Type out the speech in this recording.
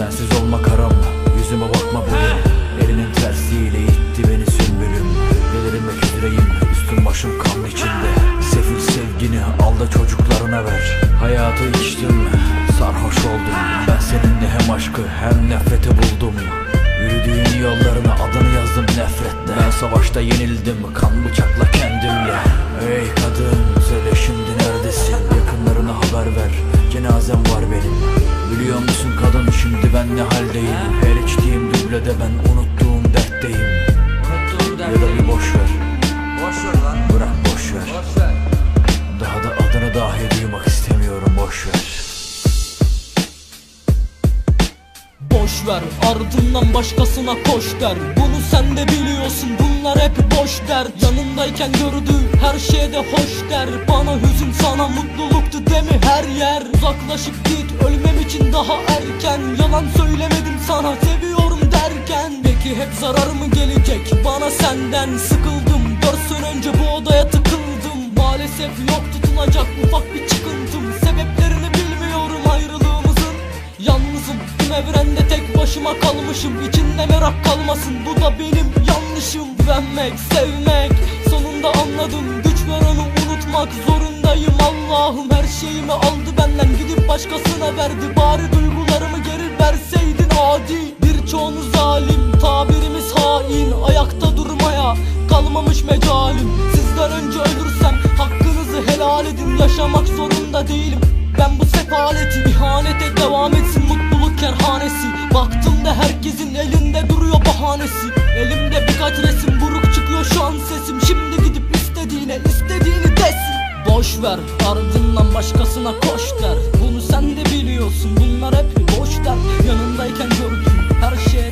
Sensiz olma karanla Yüzüme bakma bugün. Elinin tersiyle itti beni sümbülüm Delirime kütüreyim Üstüm başım kan içinde. Sefil sevgini al da çocuklarına ver. Hayatı içtim Sarhoş oldum. Ben seninle hem aşkı hem nefreti buldum. Yürüdüğün yollarına adını yazdım nefretle. Ben savaşta yenildim. Kan bıçakla kendimle. Ey kadın söyle şimdi neredesin? Yakınlarına haber ver. Cenazem var benim ben ne haldeyim? Her içtiğim dublede ben unuttuğum dertteyim. Ya da bir boş ver. Bırak boş ver. Daha da adını dahi duymak istemiyorum boş ver. Boş ver ardından başkasına koş der. Bunu sen de biliyorsun hep boş der. Yanındayken gördüğü her şeyde hoş der. Bana hüzün sana mutluluktu değil mi her yer? Uzaklaşıp git ölmem için daha erken. Yalan söylemedim sana seviyorum derken. Peki hep zarar mı gelecek bana senden? Sıkıldım dört sene önce bu odaya tıkıldım. Maalesef yok tutunacak ufak bir çıkıntım. Sebeplerini bilmiyorum ayrılığımızın Yalnızım. Tüm evrende tek başıma kalmışım İçinde merak kalmasın. Bu da benim yanlışım şeyimi aldı benden Gidip başkasına verdi. Bari duygularımı geri verseydin adi. Birçoğunu zalim tabirimiz hain. Ayakta durmaya kalmamış mecalim. Sizden önce ölürsem hakkınızı helal edin. Yaşamak zorunda değilim. Ben bu sefaleti ihanete devam etsin. Mutluluk kerhanesi. Baktığımda herkesin elinde duruyor bahanesi başkasına koş der. Bunu sen de biliyorsun bunlar hep boş der. Yanındayken gördüğüm her şeye